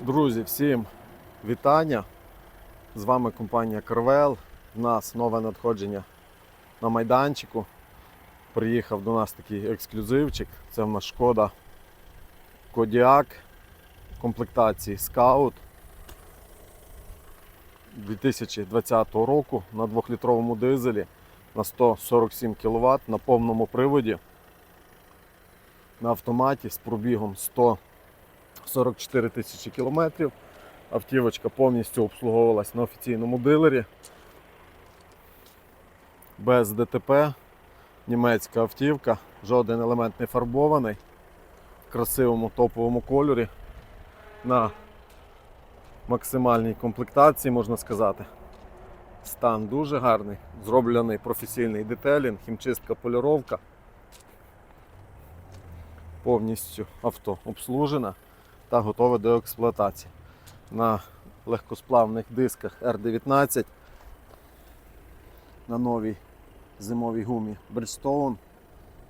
Друзі, всім вітання. З вами компанія Карвел. У нас нове надходження на майданчику. Приїхав до нас такий ексклюзивчик. Це в нас шкода Кодіак комплектації Scout 2020 року на 2-літровому дизелі на 147 кВт на повному приводі. На автоматі з пробігом 100 44 тисячі кілометрів. Автівочка повністю обслуговувалась на офіційному дилері. Без ДТП. Німецька автівка, жоден елемент не фарбований. В красивому топовому кольорі. На максимальній комплектації, можна сказати. Стан дуже гарний, зроблений професійний детелінг, хімчистка поліровка. Повністю авто обслужена та готове до експлуатації. На легкосплавних дисках R19 на новій зимовій гумі Bridgestone.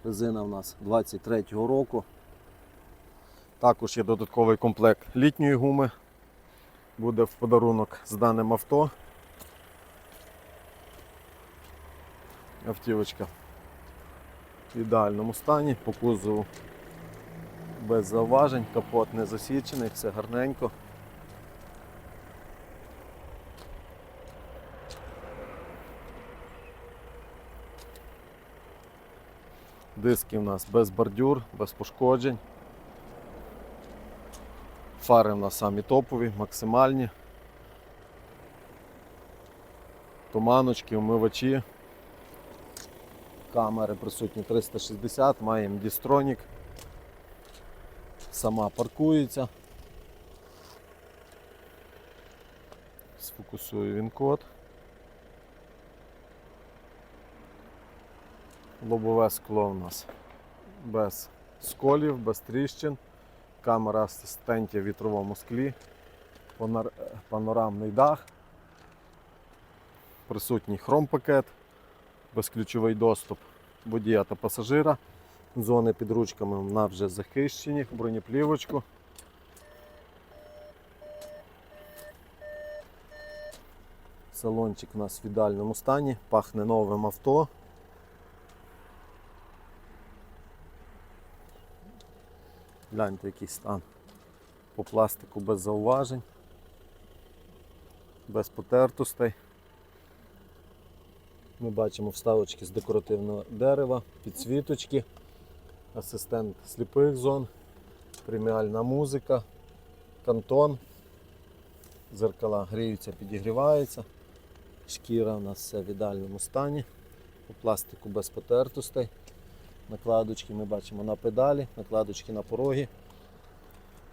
Резина у нас 23-го року. Також є додатковий комплект літньої гуми. Буде в подарунок з даним авто. Автівочка в ідеальному стані, по кузову без зауважень, капот не засічений, все гарненько. Диски у нас без бордюр, без пошкоджень. Фари у нас самі топові, максимальні. Туманочки, умивачі. Камери присутні 360, маємо дістронік сама паркується. Сфокусую він код. Лобове скло у нас без сколів, без тріщин. Камера асистентів в вітровому склі, панорамний дах, присутній хромпакет, безключовий доступ водія та пасажира. Зони під ручками нас вже захищені, бронеплівочку. Салончик у нас в ідеальному стані, пахне новим авто. Гляньте, який стан. По пластику без зауважень, без потертостей. Ми бачимо вставочки з декоративного дерева, підсвіточки, асистент сліпих зон, преміальна музика, кантон, зеркала гріються, підігріваються, шкіра у нас все в ідеальному стані, по пластику без потертостей, накладочки ми бачимо на педалі, накладочки на пороги,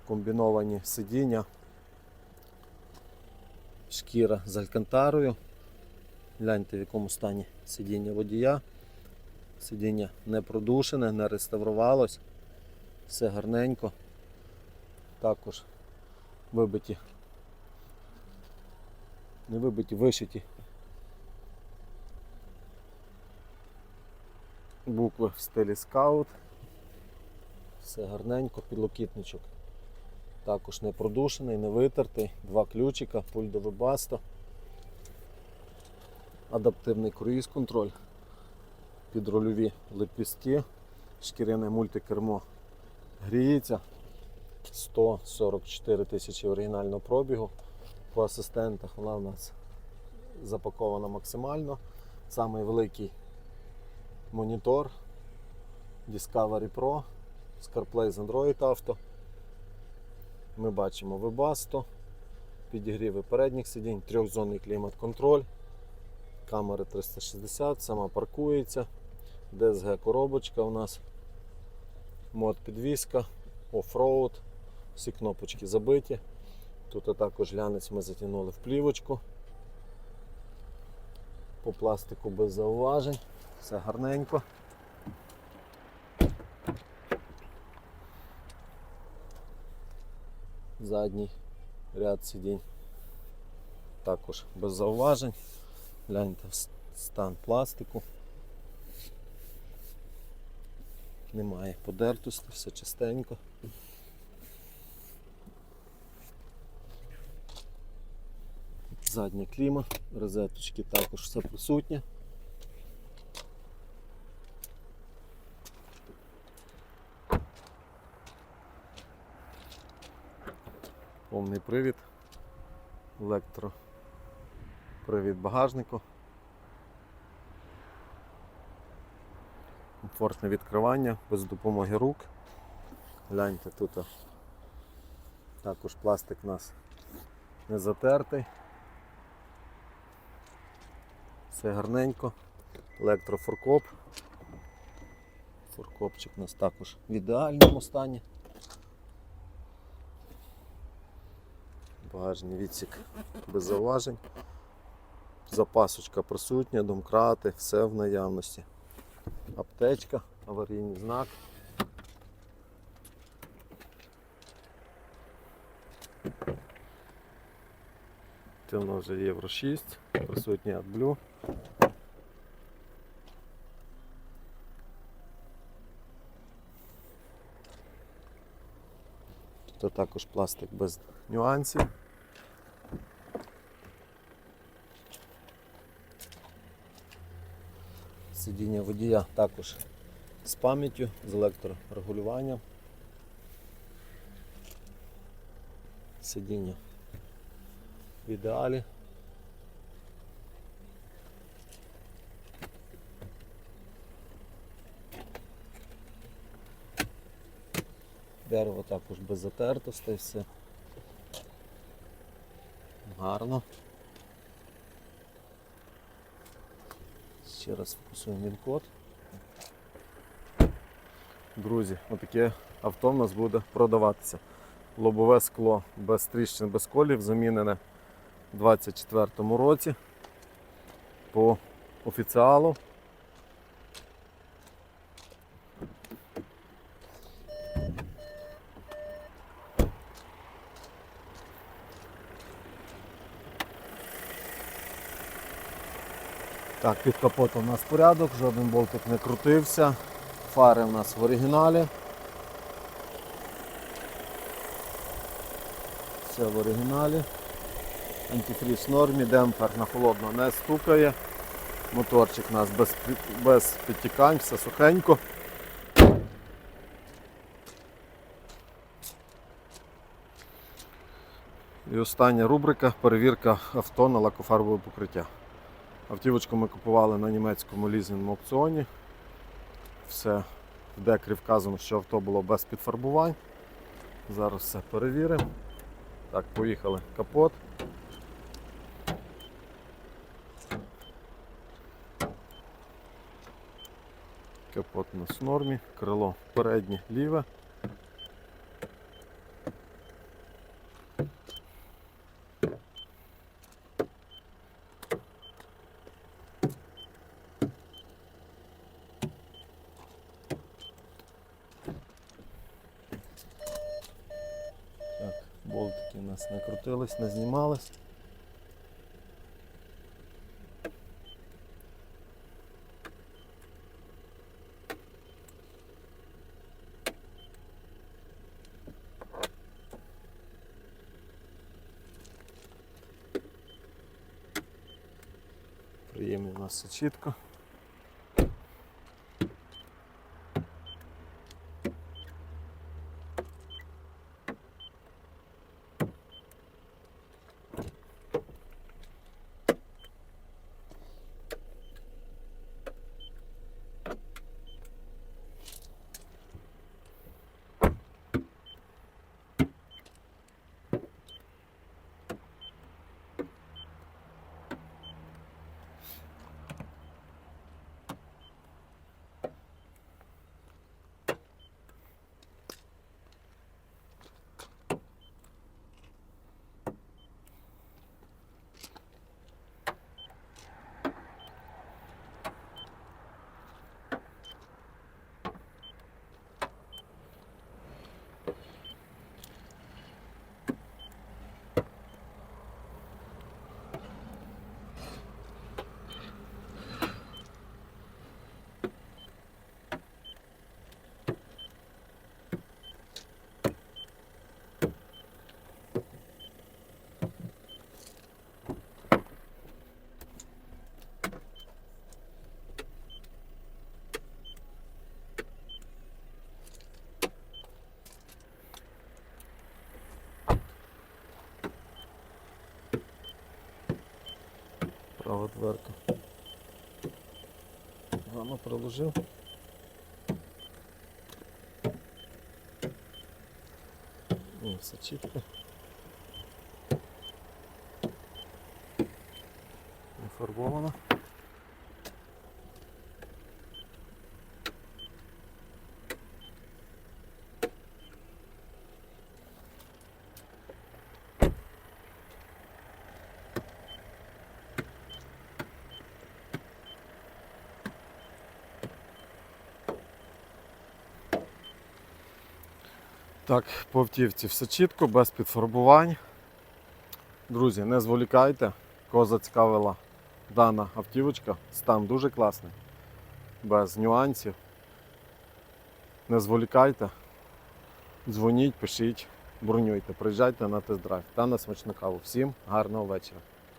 комбіновані сидіння, шкіра з алькантарою. Гляньте в якому стані сидіння водія. Сидіння не продушене, не реставрувалось. Все гарненько. Також вибиті, не вибиті, вишиті букви в стилі скаут. Все гарненько, підлокітничок. Також не продушений, не витертий. Два ключика, пульт до вебасто адаптивний круїз-контроль, підрольові лепістки, шкіряне мультикермо гріється, 144 тисячі оригінального пробігу. По асистентах вона у нас запакована максимально. Самий великий монітор Discovery Pro CarPlay з Android Auto. Ми бачимо Webasto, підігріви передніх сидінь, трьохзонний клімат-контроль камери 360, сама паркується, DSG коробочка у нас, мод підвіска, оффроуд, всі кнопочки забиті. Тут також глянець ми затягнули в плівочку. По пластику без зауважень, все гарненько. Задній ряд сидінь також без зауважень. Гляньте в стан пластику. Немає подертості, все чистенько. Задня кліма, розеточки також все присутнє. Повний привід, електро привід багажнику. Комфортне відкривання без допомоги рук. Гляньте тут. Також пластик у нас не затертий. Все гарненько. Електрофоркоп. Форкопчик у нас також в ідеальному стані. Багажний відсік без зауважень. Запасочка присутня, домкрати, все в наявності. Аптечка, аварійний знак. Це в нас вже Євро 6, присутній AdBlue. Тут також пластик без нюансів. Сидіння водія також з пам'яттю, з електрорегулюванням. Сидіння в ідеалі. Дерево також без затертостей, все гарно. Ще раз фокусуємо він код. Друзі, отаке авто в нас буде продаватися. Лобове скло без тріщин, без колів, замінене у 2024 році по офіціалу. Так, під капотом у нас порядок, жоден болтик не крутився. Фари у нас в оригіналі. Все в оригіналі. Антифріз в нормі, демпфер на холодно не стукає. Моторчик у нас без, без підтікань, все сухенько. І остання рубрика перевірка авто на лакофарбове покриття. Автівочку ми купували на німецькому лізинному аукціоні. Все в декрі вказано, що авто було без підфарбувань. Зараз все перевіримо. Так, поїхали. Капот. Капот у нас в нормі, крило переднє ліве. Так, болтики у нас не крутились, не знімались. Приємний у нас все чітко. Права дверка. Гарно проложив. О, все чітко. Не. Так, по автівці все чітко, без підфарбувань. Друзі, не зволікайте, кого зацікавила дана автівочка, стан дуже класний, без нюансів. Не зволікайте, дзвоніть, пишіть, бронюйте, приїжджайте на тест-драйв та на смачну каву. Всім гарного вечора.